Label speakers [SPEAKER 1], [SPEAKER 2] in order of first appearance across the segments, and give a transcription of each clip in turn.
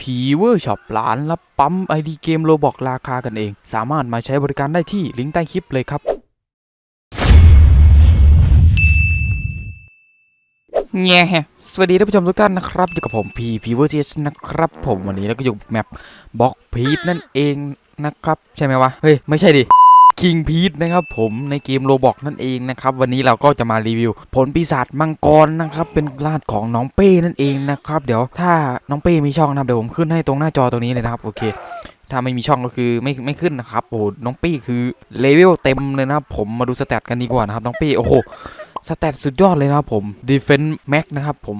[SPEAKER 1] ผีเวอร์ช็อปร้านรับปั๊มไอดีเกมโลบอกราคากันเอง สามารถมาใช้บริการได้ที่ลิงก์ใต้คลิปเลยครับแง่ฮะสวัสดีท่านผู้ชมทุกท่านนะครับอยู่กับผมพีพีเวอร์เนะครับผมวันนี้แล้วก็อยู่แมปบล็อกพีทนั่นเองนะครับ ใช่ไหมวะ เฮ้ย ไม่ใช่ดิ คิงพีทนะครับผมในเกมโลบอกนั่นเองนะครับวันนี้เราก็จะมารีวิว ผลปีศาจมังกรนะครับเป็นลาดของน้องเป้นั่นเองนะครับเดี๋ยวถ้าน้องเป้มีช่องนะครับเดี๋ยวผมขึ้นให้ตรงหน้าจอตรงนี้เลยนะครับโอเคถ้าไม่มีช่องก็คือไม่ไม่ขึ้นนะครับโอ้น้องเป้คือเลเวลเต็มเลยนะครับผมมาดูสแตทกันดีกว่านะครับน้องเป้โอ้โหสแตทสุดยอดเลยนะครับผม Defense Max นะครับผม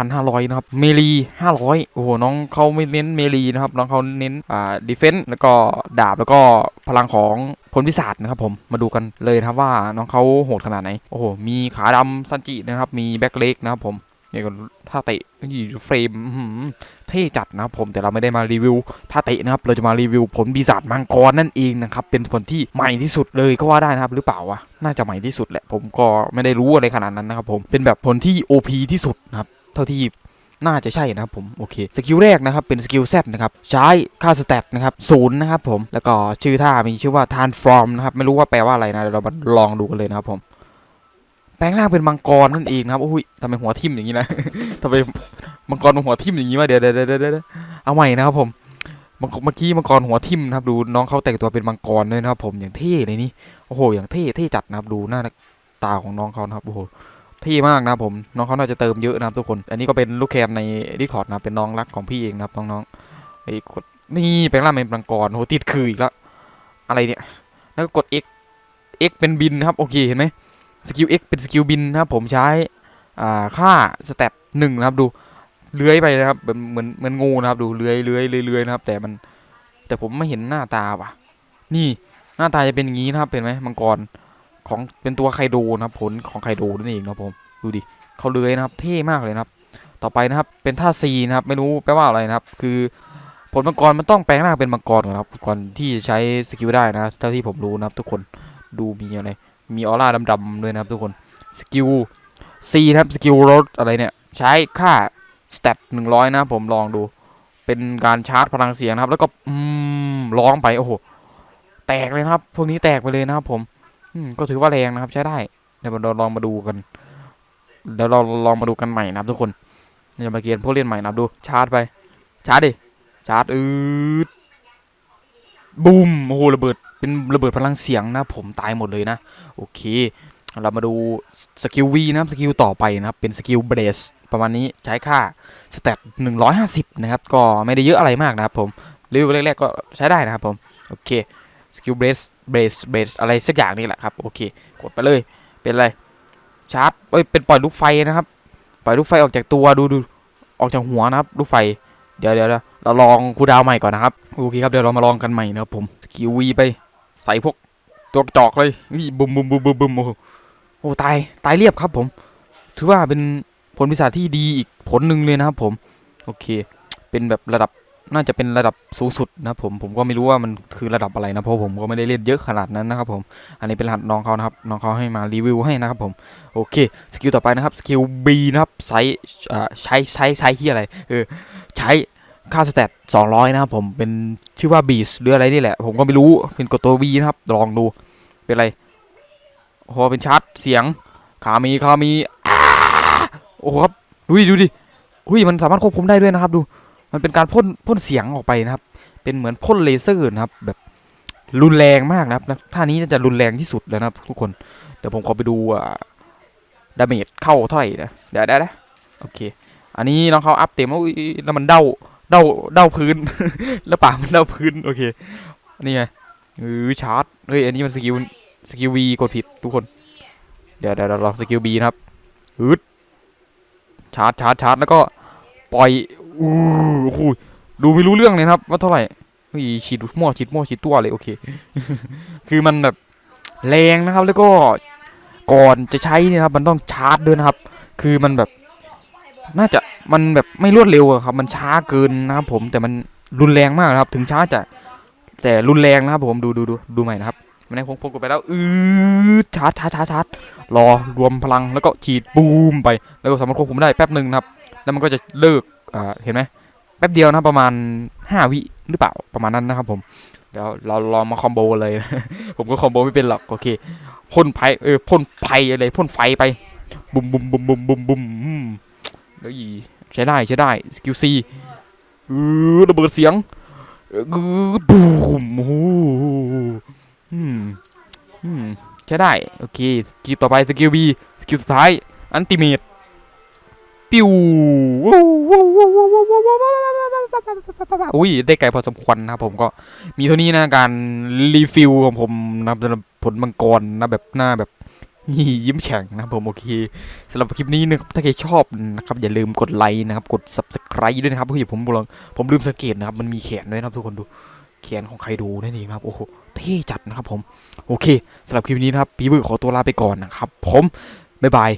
[SPEAKER 1] 2,500 นะครับเมลี500 โอ้โห น้องเขาไม่เน้นเมลีนะครับ น้องเขาเน้นอ่า Defense แล้วก็ดาบแล้วก็พลังของ ผลพิศาจนะครับผมมาดูกันเลยนะครับว่าน้องเขาโหดขนาดไหน โอ้โห มีขาดำซันจินะครับ มีแบ็คเล็กนะครับผมเนี่ยก็ท่าเตะนี่เฟรมเท่จัดนะครับผมแต่เราไม่ได้มารีวิวท่าเตะนะครับ เราจะมารีวิวผลปีศาจมังกรนั่นเองนะครับ เป็นผลที่ใหม่ที่สุดเลยก็ว่าได้นะครับ หรือเปล่าวะน่าจะใหม่ที่สุดแหละผมก็ไม่ได้รู้อะไรขนาดนั้นนะครับผมเป็นแบบผลที่ OP ที่สุดนะครับ เท่าที่ น่าจะใช่นะครับผมโอเคสกิลแรกนะครับเป็นสกิล Z นะครับใช้ค่าสแตทนะครับศูนย์นะครับผมแล้วก็ชื่อท่ามีชื่อว่า transform นะครับไม่รู้ว่าแปลว่าอะไรนะเดี๋ยวเรามาลองดูกันเลยนะครับผมแปลงร่างเป็นมังกรนั่นเองนะครับโอ้ยทำไมหัวทิ่มอย่างนี้นะทำไมมังกรมันหัวทิ่มอย่างนี้วะเดี๋ยวเดี๋ยวเดี๋ยวเดี๋ยวเอาใหม่นะครับผมเมื่อกี้มังกรหัวทิ่มนะครับดูน้องเขาแต่งตัวเป็นมังกรด้วยนะครับผมอย่างเท่เลยนี่โอ้โหอย่างเท่เท่จัดนะครับดูหน้าตาของน้องเขานะครับโอ้โห เท่มากนะครับผมน้องเขาน่าจะเติมเยอะนะครับทุกคน อันนี้ก็เป็นลูกแคมในดิคอร์ดนะเป็นน้องรักของพี่เองนะครับน้องๆไอ้กดนี่แปลงร่างเป็นมังกรโหติดคืออีกแล้วอะไรเนี่ยแล้วก็กด X X เป็นบินนะครับโอเคเห็นไหมสกิล X เป็นสกิลบินนะครับผมใช้อ่าค่าสเตตหนึ่งนะครับดูเลื้อยไปนะครับเหมือนเหมือนงูนะครับดูเลื้อยเลื้อยเลื้อยเลื้อยนะครับ แต่มันแต่ผมไม่เห็นหน้าตาว่ะ นี่หน้าตาจะเป็นอย่างนี้นะครับเป็นไหมมังกร ของเป็นตัวไคโดนะครับ ผลของไคโดนั่นเองนะผมดูดิเขาเลื้อยนะครับ เท่มากเลยนะครับ ต่อไปนะครับเป็นท่าซีนะครับไม่รู้แปลว่าอะไรนะครับ คือผลมังกรมันต้องแปลงร่างเป็นมังกรก่อนนะครับก่อนที่จะใช้สกิลได้นะเท่าที่ผมรู้นะครับทุกคนดูมีอะไรมีออร่าดำๆด้วยนะครับทุกคนสกิลซีนะครับสกิลรถอะไรเนี่ย ใช้ค่าสเตตหนึ่งร้อยนะผมลองดู เป็นการชาร์จพลังเสียงนะครับ แล้วก็อืมร้องไปโอ้โหแตกเลยนะครับ พวกนี้แตกไปเลยนะครับผม ก็ถือว่าแรงนะครับใช้ได้ เดี๋ยวเราลองมาดูกัน เดี๋ยวเราลองมาดูกันใหม่นะครับทุกคนอย่ามาเกียนพวกเล่นใหม่นะครับดู ชาร์จไป ชาร์จดิ ชาร์จอืดบูมโอ้โหระเบิด เป็นระเบิดพลังเสียงนะผมตายหมดเลยนะ โอเค เรามาดูสกิลวีนะครับสกิลต่อไปนะครับ เป็นสกิลเบรสประมาณนี้ใช้ค่าสเตตหนึ่งร้อยห้าสิบนะครับ ก็ไม่ได้เยอะอะไรมากนะครับผมรีวิวแรกๆก็ใช้ได้นะครับผม โอเค สกิลเบสเบสเบสอะไรสักอย่างนี่แหละครับ โอเค กดไปเลย เป็นอะไร ชาร์จเอ้ย เป็นปล่อยลูกไฟนะครับ ปล่อยลูกไฟออกจากตัว ดูดูออกจากหัวนะครับ ลูกไฟเดี๋ยวเดี๋ยวเดี๋ยวเราลองคูดาวใหม่ก่อนนะครับ โอเคครับ เดี๋ยวเรามาลองกันใหม่นะครับผม สกิลวีไป ใส่พวกตัวจอกเลยนี่บุมบุมบุมบุมบุมโอ้โหโอ้ ตาย ตายเรียบครับผม ถือว่าเป็นผลพิศาจที่ดีอีกผลหนึ่งเลยนะครับผม โอเค เป็นแบบระดับ น่าจะเป็นระดับสูงสุดนะผมผมก็ไม่รู้ว่ามันคือระดับอะไรนะเพราะผมก็ไม่ได้เล่นเยอะขนาดนั้นนะครับผมอันนี้เป็นรหัสน้องเขานะครับน้องเขาให้มารีวิวให้นะครับผมโอเคสกิลต่อไปนะครับสกิล B นะครับใช้อ่าใช้ใช้ใช้ที่อะไรเออใช้ค่าสเตต200 นะครับผมเป็นชื่อว่า Beast หรืออะไรนี่แหละ ผมก็ไม่รู้เป็นกดตัว B นะครับ ลองดูเป็นอะไรโอ้โหเป็นชาร์จเสียงขามีขามีโอ้โหครับดูดิดูดิอุ้ยมันสามารถควบคุมได้ด้วยนะครับดู มันเป็นการพ่นพ่นเสียงออกไปนะครับ เป็นเหมือนพ่นเลเซอร์นะครับ แบบรุนแรงมากนะครับท่านี้จะรุนแรงที่สุดแล้วนะครับทุกคน เดี๋ยวผมขอไปดูอ่าดาเมจเข้าเท่าไหร่นะ เดี๋ยวได้นะโอเค อันนี้น้องเขาอัพเต็มแล้วแล้วมันเด้าเด้าเด้าพื้น แล้วปากมันเด้าพื้น โอเค นี่ไงเออชาร์จ เฮ้ย อันนี้มันสกิลสกิลวีกดผิดทุกคน เดี๋ยวเดี๋ยวเราลองสกิลบีนะครับฮึดชาร์จชาร์จชาร์จแล้วก็ปล่อย อู้หูดูไม่รู้เรื่องเลยครับ ว่าเท่าไหร่เฮ้ยฉีดมั่วฉีดมั่วฉีดตัวเลยโอเค คือมันแบบแรงนะครับแล้วก็ก่อนจะใช้เนี่ยครับ มันต้องชาร์จด้วยนะครับ คือมันแบบ น่าจะมันแบบไม่รวดเร็วครับ มันช้าเกินนะครับ ผมแต่มันรุนแรงมากนะครับ ถึงช้าจะแต่รุนแรงนะครับ ผมดูดูดูดูใหม่นะครับมันได้พงพงกดไปแล้วอือชาร์จชาร์จชาร์จชาร์จรอรวมพลังแล้วก็ฉีดบูมไป แล้วก็สามารถควบคุมได้แป๊บหนึ่งนะครับ แล้วมันก็จะเลิก เห็นไหมแป๊บเดียวนะประมาณห้าวิหรือเปล่าประมาณนั้นนะครับผมเดี๋ยวเราลองมาคอมโบเลย ผมก็คอมโบไม่เป็นหรอกโอเคพ่นไฟเออพ่นไฟอะไรพ่นไฟไปบุมบุมบุมบุมบุมบุมแล้วอีใช้ได้ใช้ได้สกิลซีเออระเบิดเสียงเออบูมโอ้หอืมอืมใช้ได้ โอเคสกิลต่อไปสกิลบีสกิลสุดท้ายอันติเมต ปิวอุ้ยได้ไกลพอสมควรนะครับผมก็มีเท่านี้นะการรีฟิลของผมนะสำหรับผลมังกรนะแบบหน้าแบบยิ้มแฉ่งนะครับผมโอเคสำหรับคลิปนี้นะครับถ้าใครชอบนะครับอย่าลืมกดไลค์นะครับกด subscribe ด้วยนะครับเพื่อผมลองผมลืมสังเกตนะครับมันมีแขนด้วยนะครับทุกคนดูแขนของใครดูนั่นเองนะครับโอ้โหเท่จัดนะครับผมโอเคสำหรับคลิปนี้นะครับพี่บื้อขอตัวลาไปก่อนนะครับผมบ๊ายบาย